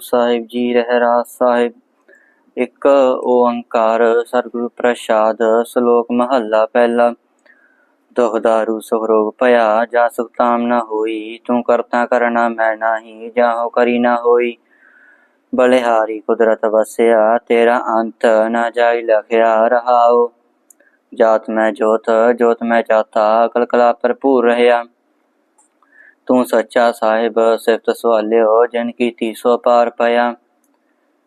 ਸਾਹਿਬ ਜੀ ਰਹਿਰਾਸ ਸਾਹਿਬ। ਇੱਕ ਓੰਕਾਰ ਸਤਿਗੁਰੂ ਪ੍ਰਸਾਦ ਸ਼ਲੋਕ ਮਹੱਲਾ ਪਹਿਲਾ। ਦੁਖ ਦਾਰੂ ਭਇਆ, ਜਾ ਸੁਖ ਤਾਮ ਹੋਈ। ਤੂੰ ਕਰਤਾ ਕਰਨਾ ਮੈਂ ਨਾਹੀ ਜਾਹੋ ਕਰੀ ਨਾ ਹੋਈ। ਬਲਿਹਾਰੀ ਕੁਦਰਤ ਵਸਿਆ, ਤੇਰਾ ਅੰਤ ਨਾ ਜਾਈ ਲਖਿਆ ਰਹਾਓ ਜਾਤ ਮੈਂ ਜੋਤ ਜੋਤ ਮੈਂ ਜਾਤਾ ਕਲਕਲਾ ਭਰਪੂਰ ਰਹਿਆ। ਤੂੰ ਸੱਚਾ ਸਾਹਿਬ, ਸਿਫਤ ਸਵਾਲਿਓ, ਜਨ ਕੀ ਤੀਸੋ ਪਾਰ ਪਿਆ।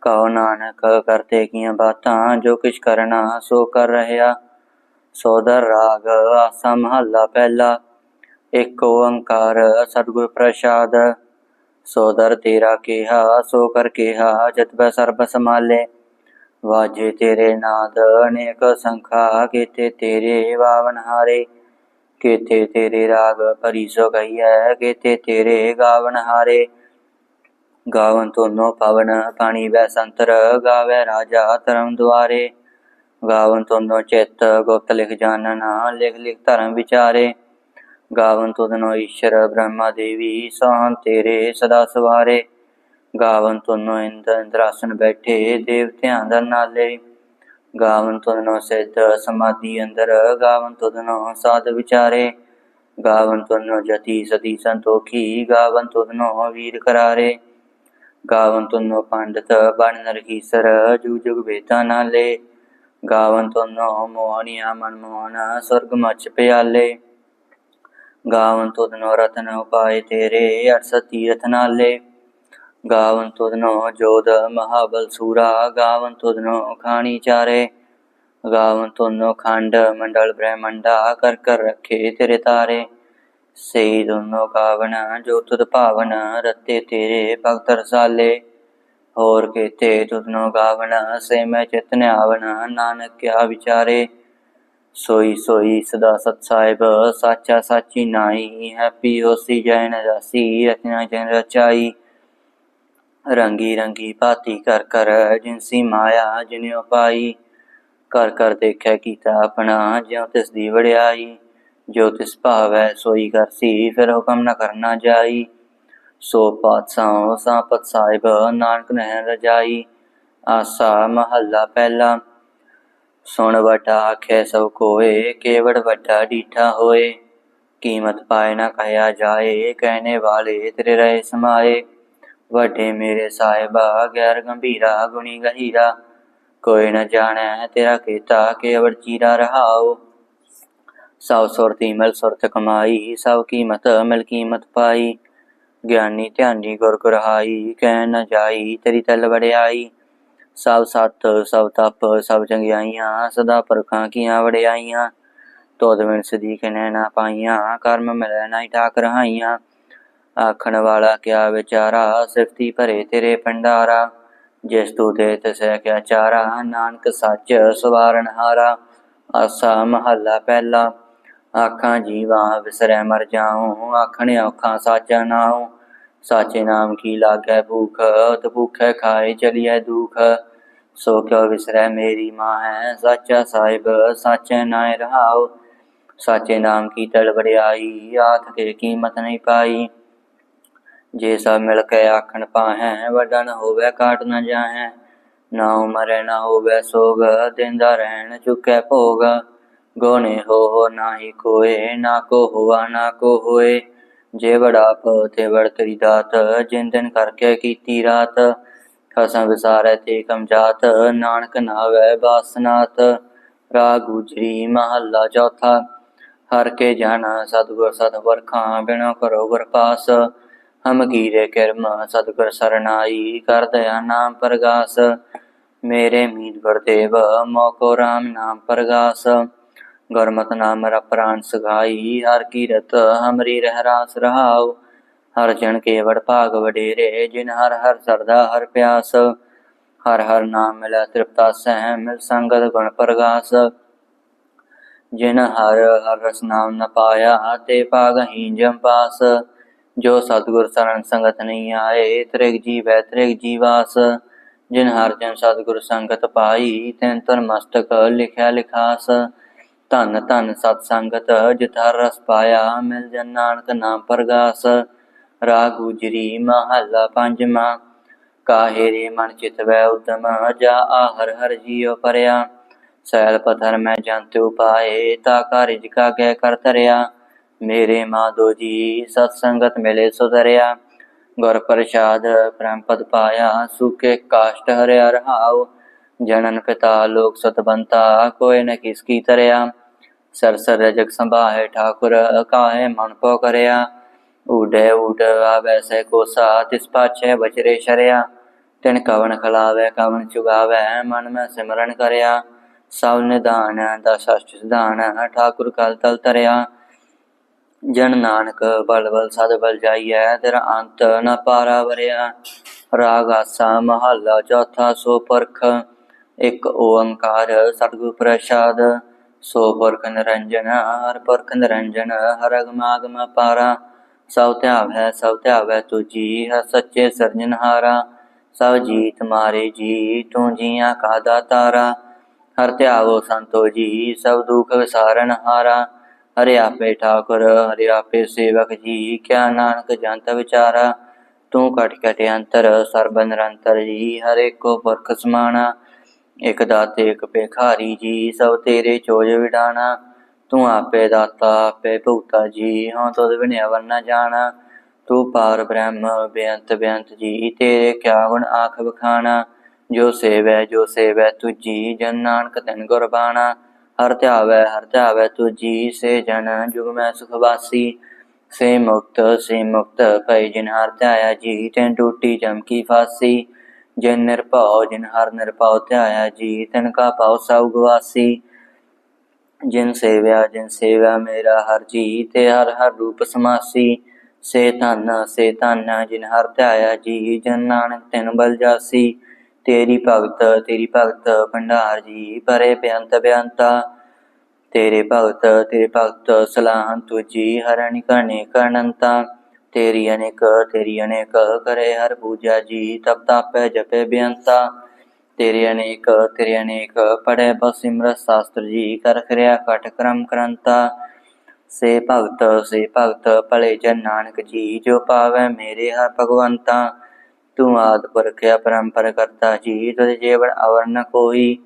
ਕਹੋ ਨਾਨਕ, ਕਰਤੇ ਕੀਆਂ ਬਾਤਾਂ, ਜੋ ਕਿਛ ਕਰਨਾ, ਸੋ ਕਰ ਰਹਿਆ। ਸੋਦਰ ਰਾਗ, ਆਸਾ ਮਹੱਲਾ ਪਹਿਲਾ, ਇੱਕ ਓੰਕਾਰ, ਸਤਿਗੁਰ ਪ੍ਰਸਾਦ। ਸੋਦਰ ਤੇਰਾ ਕਿਹਾ, ਸੋ ਕਰ ਕਿਹਾ, ਜਤ ਸਰਬ ਸਮਾਲੇ ਵਾਜੇ ਤੇਰੇ ਨਾਦ, ਅਨੇਕ ਸੰਖਾ, ਕੀਤੇ ਤੇਰੇ ਵਾਵਨ ਹਾਰੇ। ਕੀਤੇ ਤੇਰੇ ਰਾਗ ਭਰੀ ਸੋ ਗਈਐ ਕੀਤੇ ਤੇਰੇ ਗਾਵਨ ਹਾਰੇ? ਗਾਵਨ ਤੋਨੋ ਪਵਨ ਪਾਣੀ ਵੈ ਸੰਤਰ, ਗਾਵੇ ਰਾਜਾ ਧਰਮ ਦੁਆਰੇ। ਗਾਵਨ ਤੋਨੋ ਚਿਤ ਗੁਪਤ ਲਿਖ ਜਾਣਨਾ ਲਿਖ ਲਿਖ ਧਰਮ ਵਿਚਾਰੇ। ਗਾਵਨ ਤੋਨੋ ਈਸ਼ਰ ਬ੍ਰਹਮਾ ਦੇਵੀ ਸਾਹੰ ਤੇਰੇ ਸਦਾ ਸਵਾਰੇ। ਗਾਵਨ ਤੋਨੋ ਇੰਦਰ ਇੰਦਰਾਸਨ ਬੈਠੇ, ਦੇਵਤਿਆਂ ਦਾ ਨਾਲੇ। ਗਾਵਨ ਤੋਨੋ ਸਿੱਧ ਸਮਾਧੀ ਅੰਦਰ, ਗਾਵਨ ਤੋਨੋ ਸਾਧ ਵਿਚਾਰੇ। ਗਾਵਨ ਤੋਨੋ ਜਤੀ ਸਤੀ ਸੰਤੋਖੀ, ਗਾਵਨ ਤੋਨੋ ਵੀਰ ਕਰਾਰੇ। ਗਾਵਨ ਤੁਨੋ ਪੰਡਤ, ਬਣ ਨਰਕੀਸਰ ਜੂ ਜੁਗ ਵੇਤਾ ਨਾਲੇ। ਗਾਵਨ ਤੁਨੋ ਮੋਹਨੀਆ ਮਨ ਮੋਹਨ ਸੁਰਗ ਮਚ ਪਿਆਲੇ। ਗਾਵਨ ਤੁਧਨੋ ਰਤਨ ਉਪਾਏ ਤੇਰੇ ਅਰਸ ਤੀਰਥ ਨਾਲੇ ਗਾਵਨ ਤੁਧਨੋ ਜੋਧ, ਮਹਾਬਲ ਸੂਰਾ, ਗਾਵਨ ਤੁਧਨੋ ਖਾਣੀ ਚਾਰੇ। ਗਾਵਨ ਤੁਨੋ ਖੰਡ, ਮੰਡਲ ਬ੍ਰਹਮੰਡਾ, ਕਰ ਕਰ ਰੱਖੇ ਤੇਰੇ ਤਾਰੇ। ਸਈ ਦੁਨੋ ਕਾਵਨ, ਜੋ ਤੁਧ ਭਾਵਨ, ਰਤੇ ਤੇਰੇ ਭਗਤ ਰਸਾਲੇ। ਹੋਰ ਕੀਤੇ ਤੁਧਨੋ ਗਾਵਨ, ਸੇ ਮੈਂ ਚਿਤਨ ਆਵਨ ਨਾਨਕ ਕਿਆ ਵਿਚਾਰੇ। ਸੋਈ ਸੋਈ ਸਦਾ ਸਤ ਸਾਹਿਬ, ਸਾਚਾ ਸਾਚੀ ਨਾਈ ਹੈਪੀ ਹੋਸੀ ਜੈਨ ਨ ਰਚਨਾ ਜਨ ਰਚਾਈ। ਰੰਗੀ ਰੰਗੀ ਭਾਤੀ ਕਰ ਕਰ ਜਿਨਸੀ ਮਾਇਆ ਜਿਨਿਉ ਪਾਈ। ਕਰ ਕਰ ਦੇਖਿਆ ਕੀਤਾ ਆਪਣਾ, ਜਿਉ ਤਿਸ ਦੀ ਵੜਿਆਈ ਜੋ ਤਿਸ ਭਾਵੈ ਸੋਈ ਕਰਸੀ ਫਿਰ ਹੁਕਮ ਨ ਕਰਨਾ ਜਾਈ। ਸੋ ਪਾਤਸ਼ਾਹ ਸਾਪਤ ਸਾਹਿਬ, ਨਾਨਕ ਨਹਿ ਰਜਾਈ। ਆਸਾ ਮਹੱਲਾ ਪਹਿਲਾ। ਸੁਣ ਵਟਾ ਆਖੇ ਸਭ ਕੋਏ, ਕੇਵੜ ਵੱਡਾ ਡੀਠਾ ਹੋਏ। ਕੀਮਤ ਪਾਏ ਨਾ ਕਹਿਆ ਜਾਏ, ਕਹਿਣੇ ਵਾਲੇ ਤੇਰੇ ਰਹੇ ਸਮਾਏ। ਵੱਡੇ ਮੇਰੇ ਸਾਹਿਬਾ, ਗੈਰ ਗੰਭੀਰਾ, ਗੁਣੀ ਗਹੀਰਾ। ਕੋਈ ਨ ਜਾਣੈ ਤੇਰਾ ਕੀਤਾ ਕੇਵੜ ਚੀਰਾ ਰਹਾਓ ਸਭ ਸੁਰਤੀ ਮਿਲ ਸੁਰਤ ਕਮਾਈ, ਸਭ ਕੀਮਤ ਮਿਲ ਕੀਮਤ ਪਾਈ। ਗਿਆਨੀ ਧਿਆਨੀ ਗੁਰ ਗੁਰਹਾਈ, ਕਹਿ ਨ ਜਾਈ ਤੇਰੀ ਤਲ ਵੜਿਆਈ ਸਭ ਸਤ, ਸਭ ਤਪ, ਸਭ ਚੰਗਿਆਈਆਂ, ਸਦਾ ਪਰਖਾਂ ਕੀਆਂ ਵੜਿਆਈਆਂ ਤੋਦ ਵਿਣ ਸਦੀਕ ਨੈ ਪਾਈਆਂ, ਕਰਮ ਮਿਲੈ ਨਾ ਠਾਕ ਰਹਾਈਆਂ ਆਖਣ ਵਾਲਾ ਕਿਆ ਵਿਚਾਰਾ? ਸਿਫਤੀ ਭਰੇ ਤੇਰੇ ਭੰਡਾਰਾ। ਜਿਸ ਤੂੰ ਦੇ ਤਸੈ ਕਿਆ ਚਾਰਾ? ਨਾਨਕ ਸੱਚ ਸਵਾਰਨ ਹਾਰਾ। ਆਸਾ ਮਹੱਲਾ ਪਹਿਲਾ। ਆਖਾਂ ਜੀਵਾਂ ਵਿਸਰੈ ਮਰ ਜਾਉ। ਆਖਣ ਔਖਾਂ ਸਾਚਾ ਨਾਉ। ਸਾਚੇ ਨਾਮ ਕੀ ਲਾਗੈ ਭੂਖ? ਤ ਭੂਖੈ ਖਾਏ ਚਲੀਐ ਦੁਖ। ਸੋ ਕਿਉ ਵਿਸਰੈ ਮੇਰੀ ਮਾਂ ਹੈ ਸਾਚਾ ਸਾਹਿਬ, ਸਾਚੇ ਨਾਇ ਰਹਾਉ। ਸਾਚੇ ਨਾਮ ਕੀ ਤਲ ਵੜਿਆਈ ਆਖ ਕੇ ਕੀਮਤ ਨਹੀਂ ਪਾਈ। ਜੇ ਸਭ ਮਿਲ ਕੇ ਆਖਣ ਪਾਹੈ ਵੱਡਾ ਨ ਹੋਵੇ, ਕਾਟ ਨ ਜਾਹੈ। ਨਾ ਮਰੈ ਨਾ ਹੋਵੇ ਸੋਗ ਦਿੰਦਾ ਰਹਿਣ ਚੁੱਕੈ ਭੋਗ। ਗੋਨੇ ਹੋ ਹੋ ਨਾਹੀ ਕੋਏ, ਨਾ ਕੋ ਹੁਆ, ਨਾ ਕੋ ਹੋਏ। ਜੇ ਬੜਾ ਤੇ ਬੜ ਤੇਰੀ ਦਾਤ, ਜਿਨ ਦਿਨ ਕਰਕੇ ਕੀਤੀ ਰਾਤ। ਖਸਮ ਵਿਸਾਰੈ ਤੇ ਕਮ ਜਾਤ, ਨਾਨਕ ਨਾਵੇ ਬਾਸਨਾਤ। ਰਾ ਗੁਜਰੀ ਮਹੱਲਾ ਚੌਥਾ, ਹਰ ਕੇ ਜਾਣਾ ਸਤਿਗੁਰ ਸਤ ਵਰਖਾਂ ਬਿਨੋ ਕਰੋ ਵਰਪਾਸ। ਹਮ ਕੀਰੇ ਕਿਰਮ ਸਤਿਗੁਰ ਸਰਨਾਈ ਕਰ ਦਇਆ ਨਾਮ ਪ੍ਰਗਾਸ। ਮੇਰੇ ਮੀਤ ਗੁਰਦੇਵ, ਮੋਕੋ ਰਾਮ ਨਾਮ ਪ੍ਰਗਾਸ। ਗੁਰਮਤਿ ਨਾਮ ਰ ਪ੍ਰਾਨ ਸਗਾਈ ਹਰ ਕੀਰਤ ਹਮਰੀ ਰਹਿ ਰਾਸ ਰਹਾਉ। ਹਰ ਜਨ ਕੇ ਵਡ ਭਾਗ ਵਡੇਰੇ, ਜਿਨ ਹਰ ਹਰ ਸਰਦਾ ਹਰ ਪਿਆਸ। ਹਰ ਹਰ ਨਾਮ ਮਿਲੈ ਤ੍ਰਿਪਤਾ ਸਹਿ, ਮਿਲ ਸੰਗਤ ਗੁਣ ਪ੍ਰਗਾਸ। ਜਿਨ ਹਰ ਹਰ ਰਸ ਨਾਮ ਨ ਪਾਇਆ, ਤੇ ਭਾਗ ਹੀ ਜਮ ਪਾਸ। ਜੋ ਸਤਿਗੁਰ ਸਰਨ ਸੰਗਤ ਨਹੀਂ ਆਏ, ਤ੍ਰਿਗ ਜੀਵੈ, ਤ੍ਰਿਗ ਜੀਵਾਸ। ਜਿਨ ਹਰ ਜਨ ਸਤਿਗੁਰ ਸੰਗਤ ਪਾਈ, ਤੈਨ ਤਨ ਮਸਤਕ ਲਿਖਿਆ ਲਿਖਾਸ। ਧਨ ਧਨ ਸਤ ਸੰਗਤ ਜਿਤ ਰਸ ਪਾਇਆ, ਮਿਲ ਜਨ ਨਾਨਕ ਨਾਮ ਪ੍ਰਗਾਸ। ਰਾਗ ਗੁਜਰੀ ਮਹੱਲਾ ਪੰਜਵਾਂ ਕਾਹੇ ਰੇ ਮਨ ਚਿਤ ਵੈ ਉਦਮ, ਜਾ ਆ ਹਰ ਹਰ ਜੀਉ ਪਰਿਆ। ਸੈਲ ਪਥਰ ਮੈਂ ਜੰਤਿ ਉਪਾਏ, ਤਾ ਕਾਰਿਜ ਕਾ ਗੈ ਕਰ ਧਰਿਆ। ਮੇਰੇ ਮਾਧੋ ਜੀ, ਸਤ ਸੰਗਤ ਮਿਲੇ ਸੁਧਰਿਆ ਗੁਰ ਪ੍ਰਸਾਦ ਪ੍ਰੇਮ ਪਦ ਪਾਇਆ ਸੁਕੇ ਕਾਸ਼ਟ ਹਰਿਆ ਰਹਾਉ। ਜਨਨ ਪਿਤਾ ਲੋਕ ਸਤਬੰਤਾ ਕੋਇ ਨ ਕਿਸ ਕੀ ਤਰਿਆ। ਸਰਸਰ ਰਜਕ ਸੰਭਾਹੇ ਠਾਕੁਰ, ਕਾਹੇ ਮਨ ਪੋ ਕਰਿਆ। ਉਡੇ ਉਡ ਆਵੈ ਸੈ ਕੋਸਾ, ਤਿਸ ਪਾਛੈ ਬਚਰੇ ਸ਼ਰਿਆ। ਤਿਨ ਕਵਨ ਖਲਾਵੇ ਕਵਨ ਚੁਗਾਵੇ, ਮਨ ਮੈਂ ਸਿਮਰਨ ਕਰਿਆ। ਸਭ ਨਿਦਾਨ ਦਾ ਅਸ਼ਟ ਸਿਧਾਨ, ਠਾਕੁਰ ਕਲ ਤਲ ਤਰਿਆ। ਜਨ ਨਾਨਕ ਬਲ ਬਲ ਸਦ ਬਲ ਜਾਈਐ, ਤੇਰਾ ਅੰਤ ਨ ਪਾਰਾ ਵਰਿਆ। ਰਾਗ ਆਸਾ ਮਹੱਲਾ ਚੌਥਾ ਸੋ ਪਰਖ, ਇੱਕ ਓੰਕਾਰ ਸਤਿਗੁਰ ਪ੍ਰਸਾਦ। ਸੋ ਪਰਖ ਨਿਰੰਜਨ, ਹਰ ਪਰਖ ਨਿਰੰਜਨ, ਹਰ ਅਗਮਾਗਮ ਪਾਰਾ। ਸਭ ਧਿਆਵੈ, ਸਭ ਤੂੰ ਜੀ ਹੈ ਸੱਚੇ ਸਿਰਜਨਹਾਰਾ ਸਭ ਜੀਤ ਮਾਰੇ ਜੀ, ਤੂੰ ਜੀਆਂ ਕਾ ਦਾਤਾਰਾ ਹਰ ਧਿਆਵੋ ਸੰਤੋ ਜੀ, ਸਭ ਦੁਖ ਵਿਸਾਰਨ ਹਾਰਾ। ਹਰੇ ਆਪੇ ਠਾਕੁਰ, ਹਰੇ ਆਪੇ ਸੇਵਕ ਜੀ, ਕਿਆ ਨਾਨਕ ਜੰਤ ਵਿਚਾਰਾ, ਤੂੰ ਕਟ ਕਟ ਅੰਤਰ, ਸਰਬ ਨਿਰੰਤਰ ਜੀ, ਹਰੇ ਕੋ ਪੁਰਖ ਸਮਾਣਾ, ਇਕ ਦਾਤੇ, ਇਕ ਭੇਖਾਰੀ ਜੀ, ਸਭ ਤੇਰੇ ਚੋਜ ਵਿਡਾਣਾ, ਤੂੰ ਆਪੇ ਦਾਤਾ, ਆਪੇ ਭੂਤਾ ਜੀ ਹਾਂ ਤੁਧ ਬਿਨਿਆ ਵਰਨਾ ਜਾਣਾ, ਤੂੰ ਪਾਰ ਬ੍ਰਹਮ, ਬੇਅੰਤ ਬੇਅੰਤ ਜੀ, ਤੇਰੇ ਕਿਆ ਗੁਣ ਆਖ ਬਖਾਣਾ ਜੋ ਸੇਵੈ ਜੋ ਸੇਵੈ ਤੁਜੀ ਜਨ ਨਾਨਕ ਤਨ ਗੁਰਬਾਣਾ ਹਰ ਧਿਆਵੈ ਹਰ ਧਿਆਵੈ ਤੁਜੀ ਸੇ ਜਨ ਜੁਗ ਮੈਂ ਸੁਖ ਵਾਸੀ। ਸੇ ਮੁਕਤ ਸੇ ਮੁਕਤ ਭਈ ਜਿਨ ਹਰ ਧਿਆਇਆ ਜੀ, ਤੈਨ ਟੂਟੀ ਜਮ ਫਾਸੀ। ਜਿਨ ਨਿਰਭਉ, ਜਿਨ ਹਰ ਨਿਰਭਉ ਧਿਆਇਆ ਜੀ, ਤਨ ਕਾ ਪਾਉ ਸਭ ਗਵਾਸੀ। ਜਿਨ ਸੇਵਿਆ ਜਿਨ ਸੇਵਿਆ ਮੇਰਾ ਹਰ ਜੀ, ਤੇ ਹਰ ਹਰ ਰੂਪ ਸਮਾਸੀ। ਸੇ ਧਨ ਸੇ ਧਨ ਜਿਨ ਹਰ ਧਿਆਇਆ ਜੀ, ਜਨ ਨਾਨਕ ਤਿਨ ਬਲ ਜਾਸੀ। ਤੇਰੀ ਭਗਤ ਤੇਰੀ ਭਗਤ ਭੰਡਾਰ ਜੀ ਪਰੇ ਬੇਅੰਤ ਬੇਅੰਤਾ। ਤੇਰੇ ਭਗਤ ਤੇਰੇ ਭਗਤ ਸਲਾਹਨ ਤੁਜੀ ਹਰਣਿ ਕਰਨੇ ਕਰਨੰਤਾ ਤੇਰੀ ਅਨੇਕ ਤੇਰੀ ਅਨੇਕ ਕਰੇ ਹਰ ਪੂਜਾ ਜੀ, ਤਪ ਤਾਪੈ ਜਪੇ ਬੇਅੰਤਾ। ਤੇਰੇ ਅਨੇਕ ਤੇਰੇ ਅਨੇਕ ਪੜੇ ਬਸਿਮਰਤ ਸ਼ਾਸਤਰ ਜੀ, ਕਰ ਕਰਿਆ ਕਟ ਕਰਮ ਕਰੰਤਾ। ਸੇ ਭਗਤ ਸੇ ਭਗਤ ਭਲੇ ਜਨ ਨਾਨਕ ਜੀ, ਜੋ ਪਾਵੈ ਮੇਰੇ ਹਰ ਭਗਵੰਤਾ। ਤੂੰ ਆਦ ਪੁਰਖਿਆ ਪਰੰਪਰ ਕਰਤਾ ਜੀ ਜੀਵਨ ਅਵਰ ਨ ਕੋਈ।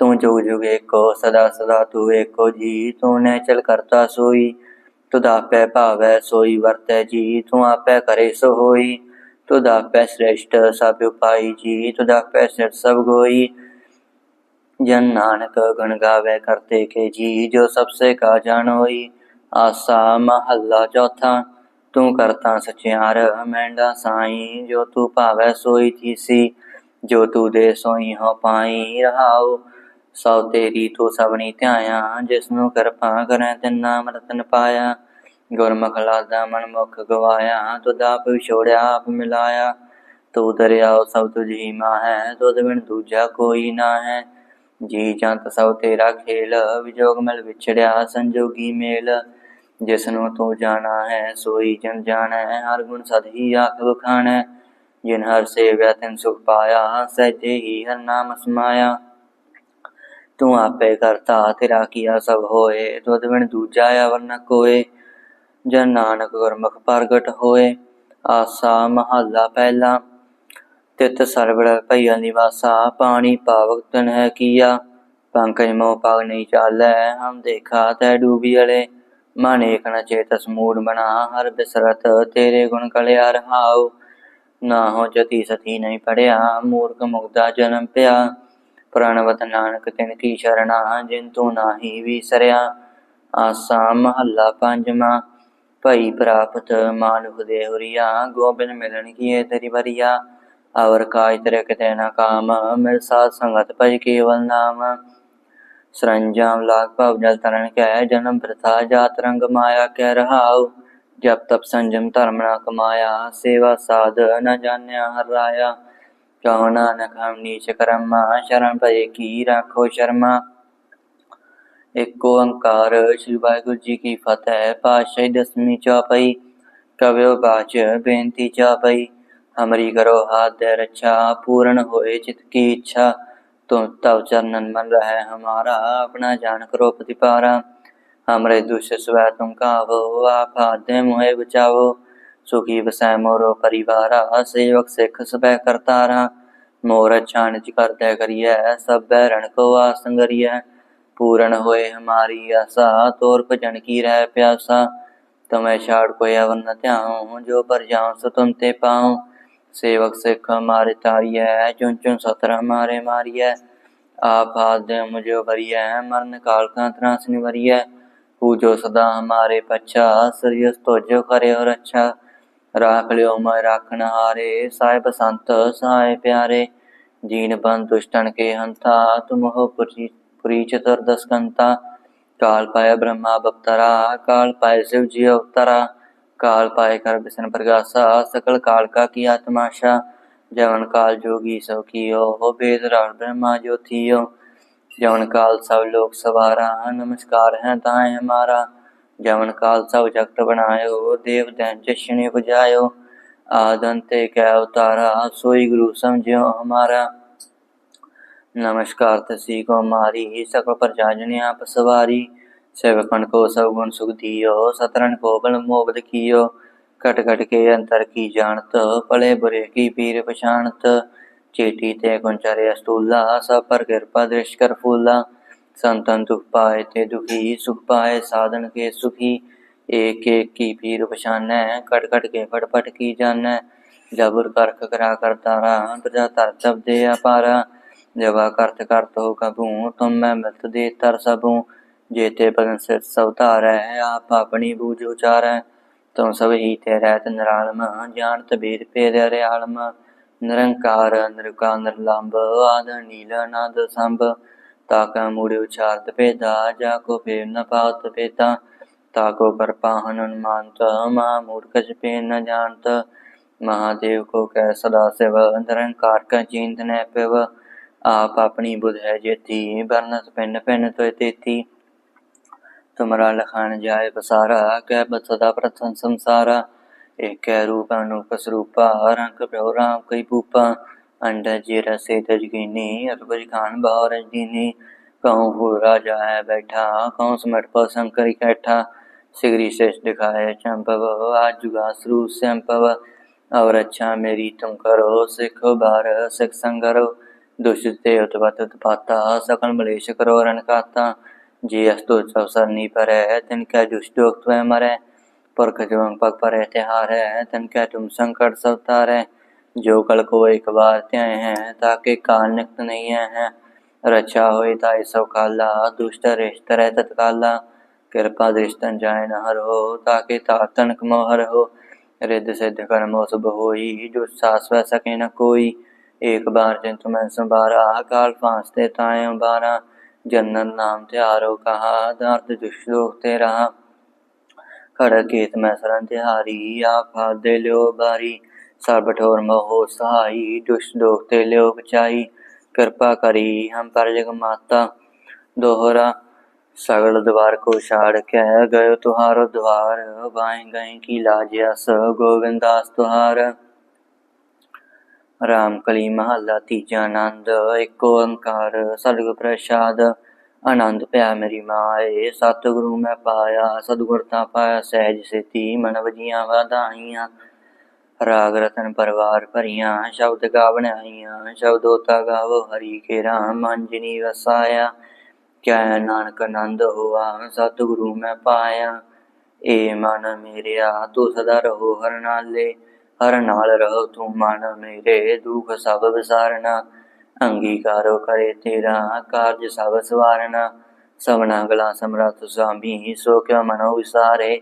ਤੂੰ ਜੁਗ ਜੁਗ ਏਕੋ, ਸਦਾ ਸਦਾ ਤੂੰ ਏਕੋ ਜੀ। ਤੂੰ ਨੇ ਚਲ ਕਰਤਾ ਸੋਈ, ਤੁਧ ਆਪੇ ਭਾਵੈ ਸੋਈ ਵਰਤੈ ਜੀ। ਤੂੰ ਆਪੇ ਕਰੇ ਸੋ ਹੋਈ ਤੁਧ ਆਪੇ ਸ੍ਰੇਸ਼ਟ ਸਭ ਉਪਾਈ ਜੀ। ਤੁਧ ਆਪੇ ਸਿਰ ਸਭ ਗੋਈ, ਜਨ ਨਾਨਕ ਗਣ ਗਾਵੇ ਕਰਤੇ ਕੇ ਜੀ। ਜੋ ਸਭ ਸੇ ਕਾ ਜਾਣੋਈ, ਆਸਾ ਮਹੱਲਾ ਚੌਥਾ ਤੂੰ ਕਰਤਾ ਸਚਿਆਰ ਮੈਂਡਾ ਸਾਈ, ਜੋ ਤੂੰ ਭਾਵੈ ਸੋਈ ਥੀਸੀ, ਜੋ ਤੂੰ ਦੇ ਸੋਈ ਹੋ ਪਾਈ। ਰਹਾਉ ਸਭ ਤੇਰੀ ਤੂੰ ਸਭਨੀ ਧਿਆਇਆ ਜਿਸ ਨੂੰ ਕਿਰਪਾ ਕਰੈ ਤਿਨ ਨਾਮ ਪਾਇਆ। ਗੁਰਮੁਖ ਲਾਦਾ ਮਨ ਮੁਖ ਗਵਾਇਆ, ਤੁਧ ਆਪ ਵਿਛੋੜਿਆ, ਆਪ ਮਿਲਾਇਆ। ਤੂੰ ਦਰਿਆਉ ਸਭ ਤੁਝੀ ਮਾ ਹੈ ਤੁਧ ਬਿਨ ਦੂਜਾ ਕੋਈ ਨਾ ਹੈ ਜੀ ਜੰਤ ਸਭ ਤੇਰਾ ਖੇਲ, ਵਿਜੋਗ ਮਿਲ ਵਿਛੜਿਆ, ਸੰਜੋਗੀ ਮੇਲ। ਜਿਸ ਨੂੰ ਤੂੰ ਜਾਣਾ ਹੈ, ਸੋਈ ਜਨ ਜਾਣਾ ਹਰ ਗੁਣ ਸਦ ਹੀ ਆਖ ਬਖਾਣਾ ਜਿਨ ਹਰ ਸੇਵਿਆ ਤਿਨ ਸੁਖ ਪਾਇਆ, ਸਹਿਜੇ ਹੀ ਹਰ ਨਾਮ ਸਮਾਇਆ। ਤੂੰ ਆਪੇ ਕਰਤਾ, ਤੇਰਾ ਕੀਆ ਸਭ ਹੋਏ ਤੁਧ ਬਿਨ ਦੂਜਾ ਆਵਰ ਨ ਕੋਏ। ਜਨ ਨਾਨਕ ਗੁਰਮੁਖ ਪ੍ਰਗਟ ਹੋਏ, ਆਸਾ ਮਹੱਲਾ ਪਹਿਲਾ। ਤਿਤ ਸਰਵੜ ਭਈਆ ਨਿਵਾਸਾ, ਪਾਣੀ ਪਾਵਕ ਤਨ ਹੈ ਕੀਆ। ਪੰਕਜ ਮੋ ਪਗ ਨਹੀਂ ਚਾਲੈ, ਹਮ ਦੇਖਾ ਤੈ ਡੂਬੀ ਅਲੇ। ਮਨ ਏਕ ਨ ਚੇਤਸ ਮੂੜ ਬਣਾ, ਹਰ ਬਿਸਰਤ ਤੇਰੇ ਗੁਣ ਕਲਿਆ ਰਹਾਉ। ਨਾ ਹੋ ਜਤੀ ਸਤੀ ਨਹੀਂ ਪੜਿਆ, ਮੂਰਖ ਮੁਗਦਾ ਜਨਮ ਪਿਆ। ਪ੍ਰਣਵਤ ਨਾਨਕ ਤਿਨ ਕੀ ਸ਼ਰਣਾ, ਜਿਨ ਤੂੰ ਨਾਹੀ ਵਿਸਰਿਆ। ਆਸਾ ਮਹੱਲਾ ਪੰਜਵਾਂ, ਭਈ ਪ੍ਰਾਪਤ ਮਾਨੁਖ ਦੇ ਹੁਰੀਆ। ਗੋਬਿੰਦ ਮਿਲਣ ਕੀਏ ਤੇਰੀ ਵਰੀਆ। ਅਵਰ ਕਾਜ ਤੇਰੇ ਕਿਤੇ ਨਾ ਕਾਮ, ਮਿਲ ਸਾਧ ਸੰਗਤ ਭਜ ਕੇਵਲ ਨਾਮ। سرنجام لاکھ پاو جل ترن کے آیا جنم پرتھا جات رنگ مایا کے رہاؤ۔ جب تب سنجم ترمنا کمایا، سیوا ساد نہ جانیا ہر رایا۔ کہو نانک، ہم نیچ کرما، شرم پے کی رکھو شرما۔ ایک اوکار شری واحر جی کی فتح پاشاہی دسویں چوپئی کبیو باچ بےنتی چاپئی ہمری کرو ہاتھ رچا اچھا، پورن ہوئے چت کی اچھا۔ तुम तव चरणन मन रहे हमारा अपना जान करो प्रतिपारा हमरे दुष्ट स्वै तुम कावो आप आधे मोहे बचाओ सुखी बसै मोरो परिवारा सेवक सिख सबै करतारा मोर छाणच करते करिए सब रण को आसंगरिए पूर्ण होए हमारी आशा तोर भजन की रह प्यासा तुम्हें छाड़ कोई अवर न त्याऊं जो पर जाऊं सो तुम ते पाऊं ਸੇਵਕ ਸਿੱਖ ਮਾਰੇ ਤਾਰੀਐ ਚੁੰ ਚੁੰ ਸਤਰਾ ਮਾਰੇ ਮਾਰੀਐ। ਆਪ ਹਾਥ ਦੇ ਮੁਝੋ ਵਰੀਐ ਮਰਨ ਕਾਲ ਕਾ ਤਰਾਸ ਨਿਵਰੀਐ ਪੂਜੋ ਸਦਾ ਹਮਾਰੇ ਪਛਾ ਸਰੀਸ ਤੋਜੋ ਕਰਿਓ ਰੱਛਾ। ਰਾਖ ਲਿਓ ਮੈਂ ਰਾਖਣ ਹਾਰੇ, ਸਾਹਿਬ ਸੰਤ ਸਹਾਇ ਪਿਆਰੇ। ਜੀਨ ਬਨ ਦੁਸ਼ਟਣ ਕੇ ਹੰਤਾ, ਤੁਮ ਹੋ ਪੁਰੀ ਚਤੁਰ ਦਸਕੰਤਾ। ਕਾਲ ਪਾਇ ਬ੍ਰਹਮਾ ਬਪਤਰਾ, ਕਾਲ ਪਾਇ ਸਿਵ ਜੀ ਅਵਤਾਰਾ। काल पाए कर बिसन प्रगासा सकल काल का किया तमाशा जवन काल जोगी सो कियो हो वेद राण ब्रह्मा जो थियो जवन काल सब लोग सवारा नमस्कार है ताए हमारा जवन काल सब जगत बनायो देव दैन जश्न बुझायो आदंते कै अवतारा सोई गुरु समझियो हमारा नमस्कार तसी को मारी सकल प्रजा जन आप सवारी सेवकन को सब गुण सुख दियो सतरन को बल मोबद कियो कट कट के अंतर की जानत पले बुरे की पीर पछाणत चेटी ते कुंचरे अस्तूला सब पर कृपा दृश कर फूला संतन दुख पाए ते दुखी सुख पाए साधन के सुखी एक एक की पीर पछान कट कट के फट फट की जान जबुर करख करा करतारा प्रजा तर सब दे अपारा जवा करत करत हो कबू तुम मैं मिलत दे तर सबू ਜੇਤੇ ਬਦਨ ਸਿਰ ਸਵਤਾਰੈ ਆਪ ਆਪਣੀ ਬੂਝ ਉਚਾਰੈ। ਤੁਮ ਸਭ ਹੀ ਤੇ ਰਹਿਤ ਨਿਰਾਲਮ, ਜਾਣ ਤਬੀਰ ਭੇਦ ਰਿਆਲਮ ਨਿਰੰਕਾਰ ਨਿਰਕਾ ਨਿਰਲੰਭ ਆਦ, ਨੀਲ, ਅਨੰਦ, ਸੰਭ। ਤਾ ਕਾ ਮੂੜ ਉਚਾਰਤ ਭੇਦਾ, ਜਾ ਕੋ ਫੇਰ ਨ ਪਾਉਤ ਭੇਤਾ। ਤਾ ਕੋ ਕਰਪਾਹਨ ਅਨੁਮਾਨਤ ਮਾ ਮੂਰਖ ਜਪੇ ਨ ਜਾਣਤ। ਮਹਾਦੇਵ ਕੋ ਕਹਿ ਸਦਾ ਸਿਵ, ਨਿਰੰਕਾਰ ਕਾ ਚਿੰਤਨੈ ਪਿਵ। ਆਪ ਆਪਣੀ ਬੁਧ ਹੈ ਜੇਤੀ ਬਰਨਸ ਪਿੰਨ ਪਿੰਨ ਤੋਇ ਤੇਤੀ। تمرا لخان جائے بسارا کہ بت سدا پرتھن سمسارا ایک کہ روپا نوپ سروپا رنگ پیو رام کئی پوپا انڈا جیرا سے تجگینی البج خان بہو جینی کہوں ہورا جائے بیٹھا کہوں سمٹ پا سنکری کیٹھا سگری شش دکھائے چمپو آج جگا سرو سمپو اور اچھا میری تم کرو سکھو بار سکھ سنگرو دوشتے اتبات اتباتا سکل ملیش کرو رنکاتا Jii astutsausanii pareetin kejustuuktue mare porkajung pak paretihare tin kejum sankat savtare جو کل کو ایک بار تیئے ہیں، تاکہ کال نکت نہیں ہیں۔ رچا ہوئی تائی سو کالا دشت رشت رہ تتکالا، کرپا درشتن جائے نہر ہو، تاکہ تاتنک موہر ہو۔ رد سدھ کر موسب ہوئی، جو ساس و سکے نہ کوئی۔ ایک بار جن تمہیں سنبارا کال پھانستے تائیں بارہ ਜੰਨਤ ਨਾਮ ਤਿਹਾਰੋ ਕਹਾ, ਦਰਦ ਦੁਸ਼ਲੋਕ ਤੇ ਰਹਾ। ਖੜ ਕੇਤ ਮੈਂ ਸਰਨ ਤਿਹਾਰੀ ਆਖਾ ਦੇ ਲਿਓ ਬਾਰੀ। ਸਰਬ ਠੋਰ ਮੋਹ ਸਹਾਈ, ਦੁਸ਼ ਦੋਖ ਤੇ ਲਿਓ ਬਚਾਈ। ਕਿਰਪਾ ਕਰੀ ਹਮ ਪਰ ਜਗ ਮਾਤਾ ਦੋਹਰਾ। ਸਗਲ ਦਵਾਰ ਕੋ ਛਾੜ ਕੇ ਗਇਓ ਤੁਹਾਰੋ ਦਵਾਰ। ਬਾਈ ਗਏ ਕੀ ਲਾਜਿਆ ਸ ਗੋਵਿੰਦਾਸ ਤੁਹਾਰ। ਰਾਮ ਕਲੀ ਮਹੱਲਾ ਤੀਜਾ ਆਨੰਦ, ਇੱਕ ਓੰਕਾਰ, ਸਤਿਗੁਰ ਪ੍ਰਸਾਦ, ਆਨੰਦ ਪਿਆ ਮੇਰੀ ਮਾਏ ਸਤਿਗੁਰੂ ਮੈਂ ਪਾਇਆ, ਸਤਿਗੁਰ ਤਾਂ ਪਾਇਆ, ਸਹਿਜ ਸੇਤੀ ਮਨ ਵਜੀਆਂ ਵਾਧਾਈਆਂ। ਰਾਗ ਰਤਨ ਪਰਵਾਰ ਭਰੀਆਂ, ਸ਼ਬਦ ਗਾਵਣ ਆਈਆਂ ਸ਼ਬਦੋਤਾ ਗਾਵੋ ਹਰੀ ਕੇ ਰਾਮ ਮੰਜਨੀ ਵਸਾਇਆ ਕਿਆ ਨਾਨਕ ਆਨੰਦ ਹੋਆ, ਸਤਿਗੁਰੂ ਮੈਂ ਪਾਇਆ। ਏ ਮਨ ਮੇਰਿਆ, ਤੂੰ ਸਦਾ ਰਹੋ ਹਰ ਨਾਲੇ। ਹਰ ਨਾਲ ਰਹੋ ਤੂੰ ਮਨ ਮੇਰੇ, ਦੁਖ ਸਭ ਵਿਸਾਰਨਾ। ਅੰਗੀਕਾਰੋ ਕਰੇ ਤੇਰਾ ਕਾਰਜ ਸਭ ਸਵਾਰਨਾ। ਸਭਨਾ ਗਲਾ ਸਮਰਥ ਸੁਆਮੀ, ਸੋ ਕਿਉ ਮਨੋ ਵਿਸਾਰੇ?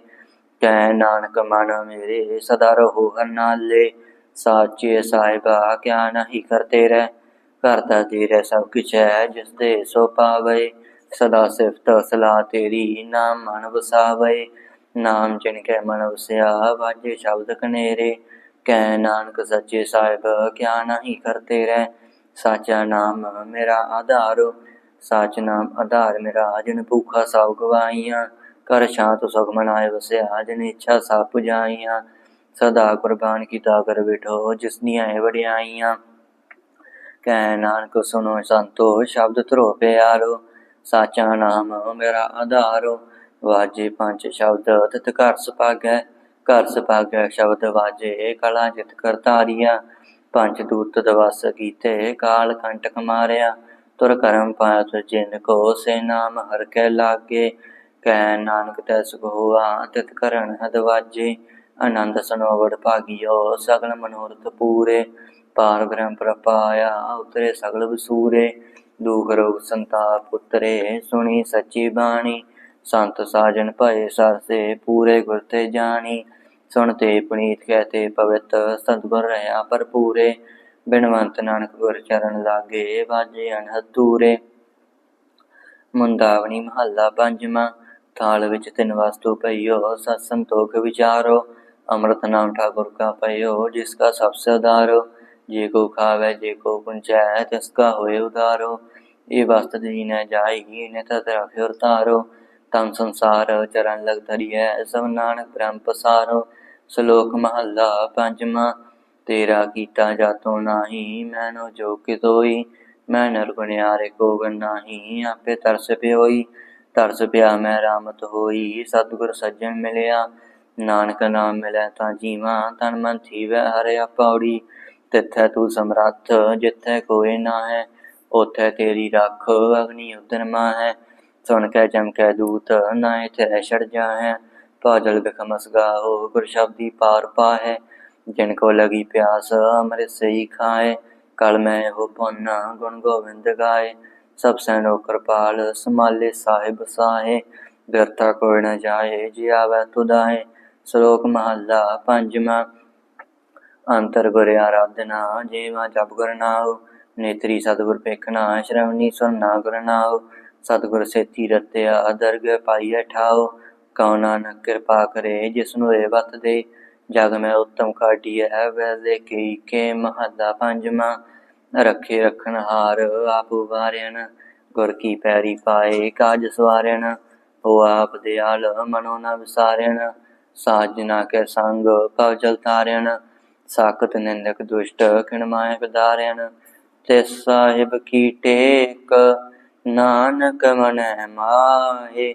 ਕੈ ਨਾਨਕ, ਮਨ ਮੇਰੇ, ਸਦਾ ਰਹੋ ਹਰ ਨਾਲੇ। ਸਾਚੇ ਸਾਹਿਬਾ, ਕਿਆ ਨਹੀਂ ਕਰਤੇ ਰਹਿ? ਕਰਤਾ ਤੇਰੇ ਸਭ ਕੁਛ ਹੈ, ਜਿਸ ਦੇ ਸੋ ਪਾਵੇ। ਸਦਾ ਸਿਫਤ ਸਲਾ ਤੇਰੀ, ਨਾਮ ਮਨ ਵਸਾਵੇ। ਨਾਮ ਜਿਨ ਕੇ ਮਨ ਵਸਿਆ, ਵਾਜੇ ਸ਼ਬਦ ਕਨੇਰੇ। ਕੈ ਨਾਨਕ ਸੱਚੇ ਸਾਹਿਬ, ਕਿਆ ਨਹੀਂ ਕਰਤੇ ਰਹਿ? ਸਾਚਾ ਨਾਮ ਮੇਰਾ ਆਧਾਰੋ, ਸਾਚ ਨਾਮ ਆਧਾਰ ਮੇਰਾ ਜਿਨ ਭੂਖਾ ਸਭ ਗਵਾਈਆਂ ਕਰ ਸ਼ਾਂਤ ਸੁਖ ਮਨਾਏ ਵਸਿਆ ਜਿਨ ਇੱਛਾ ਸਭ ਪੁਜਾਈਆਂ ਸਦਾ ਕੁਰਬਾਨ ਕੀਤਾ ਕਰ ਬਿਠੋ, ਜਿਸ ਦੀਆਂ ਇਹ ਵਡਿਆਈਆਂ। ਕੈ ਨਾਨਕ ਸੁਨੋ ਸੰਤੋ, ਸ਼ਬਦ ਧਰੋ ਪਿਆਰੋ। ਸਾਚਾ ਨਾਮ ਮੇਰਾ ਆਧਾਰੋ, ਵਾਜੇ ਪੰਜ ਸ਼ਬਦ, ਤਤ ਘਰ ਸੁਪਾਗੈ ਘਰ ਸੁਭਾਗਿਆ ਸ਼ਬਦ ਵਾਜੇ ਕਲਾ ਜਿਤ ਕਰ ਕਰਤਾਰੀਆ ਪੰਜ ਦੂਤ ਦਵਸ ਕੀਤੇ ਕਾਲ ਕੰਟਕ ਮਾਰਿਆ। ਤੁਰ ਕਰਮ ਪਾਇਆ ਜਿਨ ਕੋ ਸੇ ਨਾਮ ਹਰ ਕੇ ਲਾਗੇ। ਕੈ ਨਾਨਕ ਤੈ ਸੁਖ ਹੋਆ, ਤਿਤ ਕਰਨ ਹਦ ਆਨੰਦ ਸਨੋਵੜ ਭਾਗਿਓ, ਸਗਲ ਮਨੋਰਥ ਪੂਰੇ। ਪਾਰ ਬ੍ਰਹਮ ਪ੍ਰਪਾਇਆ, ਉਤਰੇ ਸਗਲ ਵਸੂਰੇ। ਦੁਖ ਰੋਗ ਸੰਤਾਪ ਉਤਰੇ, ਸੁਣੀ ਸੱਚੀ ਬਾਣੀ। ਸੰਤ ਸਾਜਨ ਭਏ ਸਰਸੇ ਪੂਰੇ ਗੁਰ ਤੇ ਜਾਣੀ। ਸੁਣ ਤੇ ਪੁਨੀਤ ਕਹਿ ਤੇ ਪਵਿੱਤ ਸਤਗੁਰ ਰਹਾ ਭਰਪੂਰੇ, ਬਿਨਵੰਤ ਨਾਨਕ ਗੁਰ ਚਰਨ ਲਾਗੇ ਬਾਜੇ ਅਨਹਤੂਰੇ ਮੁੰਦਾਵਣੀ ਮਹੱਲਾ ਪੰਜਵਾਂ, ਥਾਲ ਵਿੱਚ ਤਿੰਨ ਵਸਤੂ ਪਈਓ, ਸਤ ਸੰਤੋਖ ਵਿਚਾਰੋ, ਅੰਮ੍ਰਿਤ ਨਾਮ ਠਾਕੁਰ ਕਾ ਪਈਓ, ਜਿਸ ਕਾ ਸਭ ਸਦਾਰੋ ਜੇ ਕੋ ਖਾਵੇ, ਜੇ ਕੋ ਪੁੰਚੈ, ਤਿਸ ਕਾ ਹੋਏ ਉਦਾਰੋ। ਇਹ ਵਸਤ ਦੀਨ ਹੈ ਜਾਏਗੀ ਨੇ ਤਤ ਰਖਿਓ ਤਾਰੋ ਤਨ ਸੰਸਾਰ ਚਰਨ ਲਗ ਧਰੀਐ, ਸਭ ਨਾਨਕ ਬ੍ਰਹਮ ਪਸਾਰੋ। ਸ਼ਲੋਕ ਮਹੱਲਾ ਪੰਜਵਾਂ, ਤੇਰਾ ਕੀਤਾ ਜਾਤੋ ਨਾਹੀ ਮੈਨੋ ਜੋ ਕਿਤੋਈ ਮੈਂ ਨਿਰਗੁਣਿਆਰੇ ਕੋ ਨਾਹੀ, ਆਪੇ ਤਰਸ ਪਿਓਈ, ਤਰਸ ਪਿਆ ਮੈਂ ਰਾਮਤ ਹੋਈ, ਸਤਿਗੁਰ ਸੱਜਣ ਮਿਲਿਆ, ਨਾਨਕ ਨਾਮ ਮਿਲੈ ਤਾਂ ਜੀਵਾਂ, ਤਨ ਮਨ ਥੀਵੈ ਹਰਿਆ ਪੌੜੀ ਤਿੱਥੈ ਤੂੰ ਸਮਰੱਥ, ਜਿੱਥੈ ਕੋਇ ਨਾ ਹੈ ਉਥੈ ਤੇਰੀ ਰੱਖ, ਅਗਨੀ ਉਦਰਮਾ ਹੈ ਸੁਣ ਕੇ ਚਮਕੈ ਦੂਤ, ਨਾ ਇਥੇ ਛੜ ਜਾ ਹੈ ਪਾਜਲ ਬਿਖਮਸ ਗਾਓ ਗੁਰ ਸ਼ਬਦੀ ਪਾਰ ਪਾਹੈ। ਜਿਨ ਕੋ ਲਗੀ ਪਿਆਸ, ਅੰਮ੍ਰਿਤ ਸਈ ਖਾਏ। ਕਲ ਮੈਂ ਹੋ ਪੁੰਨਾ ਗੁਣ ਗੋਬਿੰਦ ਗਾਏ। ਸਭ ਸੈਨੋ ਕਿਰਪਾਲ ਸਮਾਲੇ ਸਾਹਿਬ ਸਾਹੇ। ਬਿਰਥਾ ਕੋਈ ਨ ਜਾਏ, ਜੀ ਆਵੈ ਤੁਦਾਏ ਸ਼ਲੋਕ ਮਹੱਲਾ ਪੰਜਵਾਂ। ਅੰਤਰ ਗੁਰ ਆਰਾਧਨਾ, ਜੀਵਾ ਜਪ ਗੁਰ ਨਾਉ। ਨੇਤਰੀ ਸਤਿਗੁਰ ਪੇਖਣਾ ਸ਼੍ਰਵਣੀ ਸੁਰਨਾ ਗੁਰ ਨਾਉ। ਸਤਿਗੁਰ ਸੇਤੀ ਰਤਿਆ ਦਰਗ ਪਾਈਐ ਠਾਉ। ਕਉ ਨਾਨਕ ਕਿਰਪਾ ਕਰੇ ਜਿਸਨੂੰ ਇਹ ਵਤ ਦੇ। ਜਗ ਮੈਂ ਉਤਮ ਕਾਢੀਐ ਵੈਲੇ ਕੀ ਕੇ ਮਹੱਲਾ ਪੰਜਵਾਂ। ਰੱਖੇ ਰਖਣ ਹਾਰ ਆਪ ਵਾਰਿਆਨ ਗੁਰ ਕੀ ਪੈਰੀ ਪਾਏ ਕਾਜ ਸਵਾਰਿਆਨ ਉਹ ਆਪ ਦਿਆਲ ਮਨੋ ਨਾ ਵਿਸਾਰਿਆਨ ਸਾਜਨਾ ਕੇ ਸੰਗ ਭਵ ਜਲ ਤਾਰਿਆਨ ਸਾਖਤ ਨਿੰਦਕ ਦੁਸ਼ਟ ਖਿਣ ਮਾਇ ਵਿਦਾਰਿਆਨ ਤੇ ਸਾਹਿਬ ਕੀ ਟੇਕ, ਨਾਨਕ ਮਨੈ ਮਾਹੇ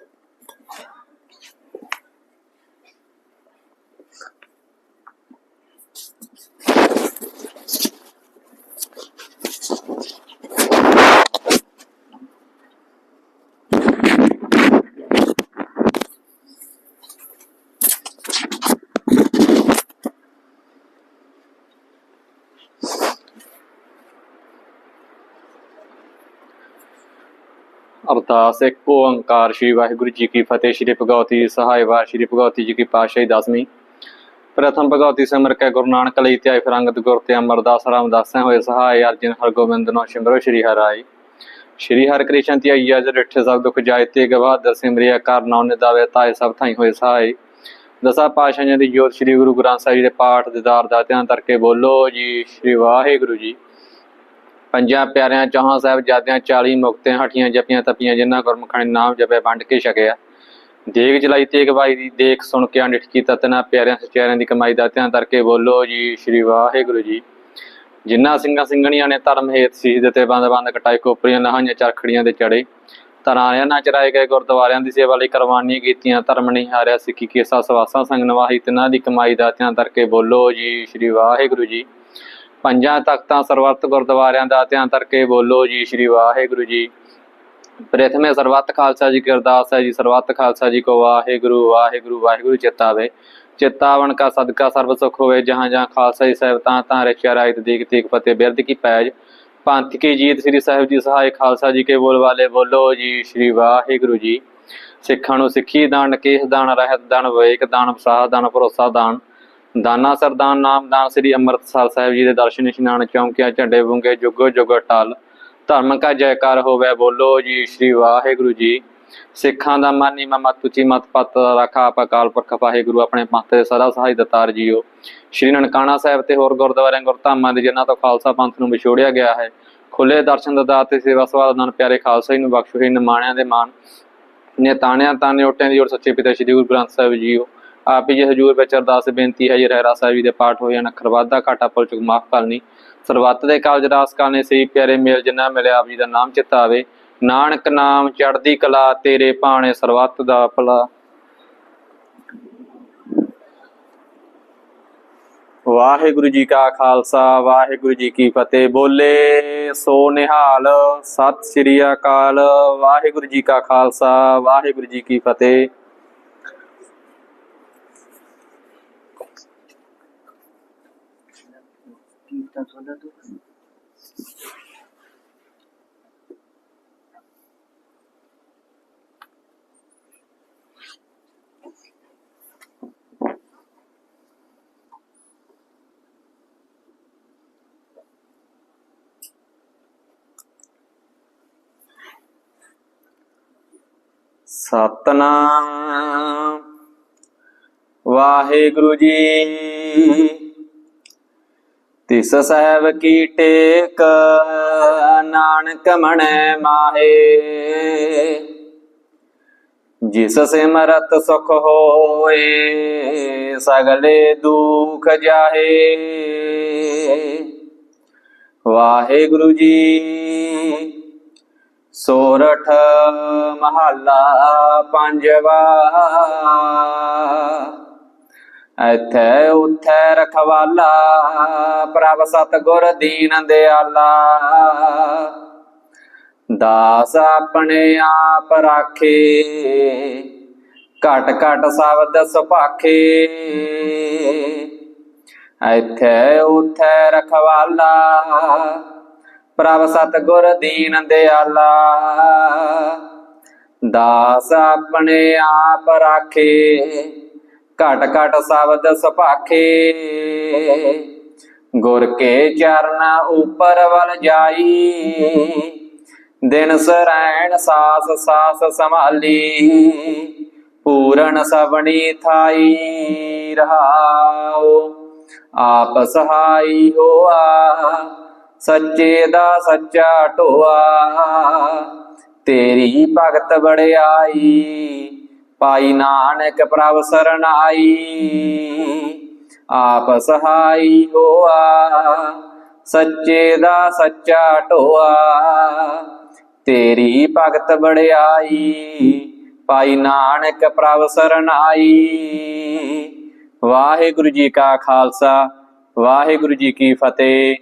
ਅਰਦਾਸ ਇੱਕ ਓੰਕਾਰ ਸ਼੍ਰੀ ਵਾਹਿਗੁਰੂ ਜੀ ਕੀ ਫਤਿਹ, ਸ਼੍ਰੀ ਭਗਵਤੀ ਸਹਾਇ ਵਾਰ ਸ਼੍ਰੀ ਭਗਵਤੀ ਜੀ ਕੀ ਪਾਤਸ਼ਾਹੀ ਦਸਵੀਂ। ਪ੍ਰਥਮ ਭਗਵਤੀ ਸਿਮਰ ਕੇ ਗੁਰੂ ਨਾਨਕ ਲਈ ਧਿਆਇ ਫਿਰ ਅੰਗਦ ਗੁਰ ਤੇ ਅਮਰਦਾਸ ਰਾਮਦਾਸਾਂ ਹੋਏ ਸਹਾਇ ਅਰਜਨ ਹਰਗੋਬਿੰਦ ਨੋ ਸਿਮਰੋ ਸ਼੍ਰੀ ਹਰਾਈ ਸ਼੍ਰੀ ਹਰਿ ਕ੍ਰਿਸ਼ਨ ਤੇ ਆਈਆ ਜ ਰਿਠੇ ਸਭ ਦੁਖ ਜਾਏ ਤੇ ਗਵਾਦਰ ਸਿਮਰਿਆ ਕਰ ਨੌ ਨਿਦਾਵੇ ਤਾਏ ਸਭ ਥਾਈ ਹੋਏ ਸਹਾਇ। ਦਸਾਂ ਪਾਤਸ਼ਾਹਾਂ ਦੀ ਜੋਤ ਸ਼੍ਰੀ ਗੁਰੂ ਗ੍ਰੰਥ ਸਾਹਿਬ ਜੀ ਦੇ ਪਾਠ ਦਿਦਾਰ ਦਾ ਧਿਆਨ ਕਰਕੇ ਬੋਲੋ ਜੀ, ਸ਼੍ਰੀ ਵਾਹਿਗੁਰੂ ਜੀ। ਪੰਜਾਂ ਪਿਆਰਿਆਂ, ਚੌਹਾਂ ਸਾਹਿਬ ਜਾਦਿਆਂ 40 ਮੁਕਤਿਆਂ ਹਟੀਆਂ ਜਪੀਆਂ ਤਪੀਆਂ, ਜਿਨ੍ਹਾਂ ਗੁਰਮੁਖਾਂ ਨੇ ਨਾਮ ਜਪਿਆ, ਵੰਡ ਕੇ ਛਕਿਆ ਦੇਖ ਜਲਾਈ ਤੇਗ ਬਾਈ ਦੀ ਦੇਖ ਸੁਣ ਕੇ ਅੰਡਿਠ ਕੀਤਾ ਤਨਾ ਪਿਆਰਿਆਂ ਸਚਿਆਰਿਆਂ ਦੀ ਕਮਾਈ ਦਾਤਿਆਂ ਧਿਆਨ ਕਰਕੇ ਬੋਲੋ ਜੀ, ਸ਼੍ਰੀ ਵਾਹਿਗੁਰੂ ਜੀ। ਜਿਨ੍ਹਾਂ ਸਿੰਘਾਂ ਸਿੰਘਣੀਆਂ ਨੇ ਧਰਮ ਹੇਤ ਸੀਸ ਦਿੱਤੇ ਬੰਦ ਬੰਦ ਕਟਾਈ ਕੋਪਰੀਆਂ ਲਹਾਈਆਂ ਚਰਖੜੀਆਂ ਦੇ ਚੜੇ ਤਰਾਰਿਆਂ ਨਾਲ ਚਰਾਏ ਗਏ ਗੁਰਦੁਆਰਿਆਂ ਦੀ ਸੇਵਾ ਲਈ ਕੁਰਬਾਨੀਆਂ ਕੀਤੀਆਂ, ਧਰਮ ਨਹੀਂ ਹਾਰਿਆ, ਸਿੱਖੀ ਕੇਸਾ, ਸਵਾਸਾਂ ਸੰਗ ਨਵਾਹੀ ਤਿਨਾਂ ਦੀ ਕਮਾਈ ਦਾਤਿਆਂ ਧਿਆਨ ਕਰਕੇ ਬੋਲੋ ਜੀ, ਸ਼੍ਰੀ ਵਾਹਿਗੁਰੂ ਜੀ। ਪੰਜਾਂ ਤਖਤਾਂ ਸਰਵਰਤ ਗੁਰਦੁਆਰਿਆਂ ਦਾ ਧਿਆਨ ਕਰਕੇ ਬੋਲੋ ਜੀ, ਸ਼੍ਰੀ ਵਾਹਿਗੁਰੂ ਜੀ। ਪ੍ਰਥਮੇ ਸਰਬੱਤ ਖਾਲਸਾ ਜੀ ਗੁਰਦਾਸ ਹੈ ਜੀ, ਸਰਬੱਤ ਖਾਲਸਾ ਜੀ ਕੋ ਵਾਹਿਗੁਰੂ ਵਾਹਿਗੁਰੂ ਵਾਹਿਗੁਰੂ ਚਿਤਾਵੇ ਚਿਤਾਵਨ ਕਾ ਸਦਕਾ ਸਰਬ ਸੁਖ ਹੋਵੇ, ਜਹਾਂ ਜਹਾਂ ਖਾਲਸਾ ਜੀ ਸਾਹਿਬ ਤਾਂ ਤਾਂ ਰਚਿਆ ਰਾਇਤ ਦੀਕ ਤੀਕ ਫਤਿਹ ਬਿਰਦ ਕੀ ਪੈਜ। ਪੰਥ ਕੀ ਜੀਤ ਸ੍ਰੀ ਸਾਹਿਬ ਜੀ ਸਹਾਇ ਖਾਲਸਾ ਜੀ ਕੇ ਬੋਲ ਵਾਲੇ, ਬੋਲੋ ਜੀ, ਸ਼੍ਰੀ ਵਾਹਿਗੁਰੂ ਜੀ। ਸਿੱਖਾਂ ਨੂੰ ਸਿੱਖੀ ਦਾਨ, ਕੇਸ ਦਾਨ, ਰਹਿਤ ਦਾਨ, ਵਿਵੇਕ ਦਾਨ ਵਸਾਹ ਦਾਨ, ਭਰੋਸਾ ਦਾਨ। ਦਾਨਾ ਸਰਦਾਨ ਨਾਮਦਾਨ ਸ੍ਰੀ ਅੰਮ੍ਰਿਤਸਰ ਸਾਹਿਬ ਜੀ ਦੇ ਦਰਸ਼ਨ ਇਸ਼ਨਾਨ ਚੌਂਕਿਆ ਝੰਡੇ ਬੁੰਗੇ ਜੁਗੋ ਜੁਗ ਟਲ। ਧਰਮ ਕਾ ਜੈਕਾਰ ਹੋਵੇ, ਬੋਲੋ ਜੀ ਸ਼੍ਰੀ ਵਾਹਿਗੁਰੂ ਜੀ। ਸਿੱਖਾਂ ਦਾ ਮਾਨੀ ਮਤ, ਤੁਚੀ ਮਤ ਪਤ ਰਖਾ ਆਪ ਅਕਾਲ ਪੁਰਖ ਵਾਹਿਗੁਰੂ, ਆਪਣੇ ਪੰਥ ਦੇ ਸਦਾ ਸਹਾਈ ਦਤਾਰ ਜੀਓ। ਸ਼੍ਰੀ ਨਨਕਾਣਾ ਸਾਹਿਬ ਤੇ ਹੋਰ ਗੁਰਦੁਆਰਿਆਂ ਗੁਰਧਾਮਾਂ ਦੇ, ਜਿਨ੍ਹਾਂ ਤੋਂ ਖਾਲਸਾ ਪੰਥ ਨੂੰ ਵਿਛੋੜਿਆ ਗਿਆ ਹੈ ਖੁੱਲੇ ਦਰਸ਼ਨ ਦਾ ਤੇ ਸੇਵਾ ਸਵਾਲ ਨਾਲ ਪਿਆਰੇ ਖਾਲਸਾ ਜੀ ਨੂੰ ਬਖਸ਼ੋ ਹੀ ਨਿਮਾਣਿਆਂ ਦੇ ਮਾਨ ਨੇ ਤਾਣਿਆਂ ਤਾਣੇ ਓਟਿਆਂ ਦੀ ਔਰ ਸੱਚੇ ਪਿਤਾ ਸ੍ਰੀ ਗੁਰੂ ਗ੍ਰੰਥ ਸਾਹਿਬ ਜੀਓ। ਆਪ ਜੀ ਹਜੂਰ ਵਿੱਚ ਅਰਦਾਸ ਬੇਨਤੀ ਹੈ ਜੀ ਰਹਿਰਾ ਸਾਹਿਬ ਜੀ ਦੇ ਪਾਠ ਹੋਏ ਹਨ। ਅੱਖਰ ਵਾਧਾ ਘਾਟਾ ਪੁੱਲ ਚੁਕ ਮਾਫ ਕਰਨੀ ਸਰਬੱਤ ਦੇ ਕਾਲਜ ਰਾਸ ਕਰਨੇ ਸਹੀ ਪਿਆਰੇ ਮੇਲ ਜਿੰਨਾ ਮਿਲਿਆ ਆਪ ਜੀ ਦਾ ਨਾਮ ਚਿੱਤਾ ਆਵੇ। ਨਾਨਕ ਨਾਮ ਚੜ੍ਹਦੀ ਕਲਾ ਤੇਰੇ ਭਾਣੇ ਸਰਬੱਤ ਦਾ ਭਲਾ। ਵਾਹਿਗੁਰੂ ਜੀ ਕਾ ਖਾਲਸਾ, ਵਾਹਿਗੁਰੂ ਜੀ ਕੀ ਫਤਿਹ। ਬੋਲੇ ਸੋ ਨਿਹਾਲ, ਸਤਿ ਸ੍ਰੀ ਅਕਾਲ। ਵਾਹਿਗੁਰੂ ਜੀ ਕਾ ਖਾਲਸਾ, ਵਾਹਿਗੁਰੂ ਜੀ ਕੀ ਫਤਿਹ। ਕੀਰਤਨ ਸਤਨਾਮ ਵਾਹਿਗੁਰੂ ਜੀ ਤਿਸ ਸਹਿਬ ਕੀ ਟੇਕ, ਨਾਨਕ ਮਣੈ ਮਾਹੇ। ਜਿਸ ਸਿਮਰਤ ਸੁਖ ਹੋਏ, ਸਗਲੇ ਦੁਖ ਜਾਹੇ। ਵਾਹਿਗੁਰੂ ਜੀ, ਸੋਰਠ ਮਹੱਲਾ ਪੰਜਵਾ। ਇੱਥੇ ਉੱਥੇ ਰਖਵਾਲਾ ਪ੍ਰਭ ਸਤਗੁਰ ਦੀਨ ਦਿਆਲਾ। ਦਾਸ ਆਪਣੇ ਆਪ ਰਾਖੇ, ਘਟ ਘਟ ਸ਼ਬਦ ਸੁਭਾਖੇ। ਇੱਥੇ ਉੱਥੇ ਰਖਵਾਲਾ ਪ੍ਰਭ ਸਤਗੁਰ ਦੀਨ ਦਿਆਲਾ। ਦਾਸ ਆਪਣੇ ਆਪ ਰਾਖੇ। ਘਟ ਘਟ ਸ਼ਬਦ ਸੁਭਾਖੇ। ਗੁਰ ਕੇ ਚਰਨ ਉਪਰ ਵਲ ਜਾਈ। ਦਿਨ ਸਰੈਣ ਸਾਸ ਸਾਸ ਸੰਭਾਲੀ। ਪੂਰਨ ਸਵਣੀ ਥਾਈ ਰਹਾਓ ਆਪ ਸਹਾਈ ਹੋਆ, ਸੱਚੇ ਦਾ ਸੱਚਾ ਢੋਆ। ਤੇਰੀ ਭਗਤ ਬੜਾਈ ਪਾਈ ਨਾਨਕ ਪ੍ਰਭ ਸਰਣਾਈ, ਆਪ ਸਹਾਈ ਹੋਆ, ਸੱਚੇ ਦਾ ਸੱਚਾ ਢੋਆ। ਤੇਰੀ ਭਗਤ ਬੜਾਈ ਪਾਈ ਨਾਨਕ ਪ੍ਰਭ ਸਰਣਾਈ। ਵਾਹਿਗੁਰੂ ਜੀ ਕਾ ਖਾਲਸਾ, ਵਾਹਿਗੁਰੂ ਜੀ ਕੀ ਫਤਿਹ।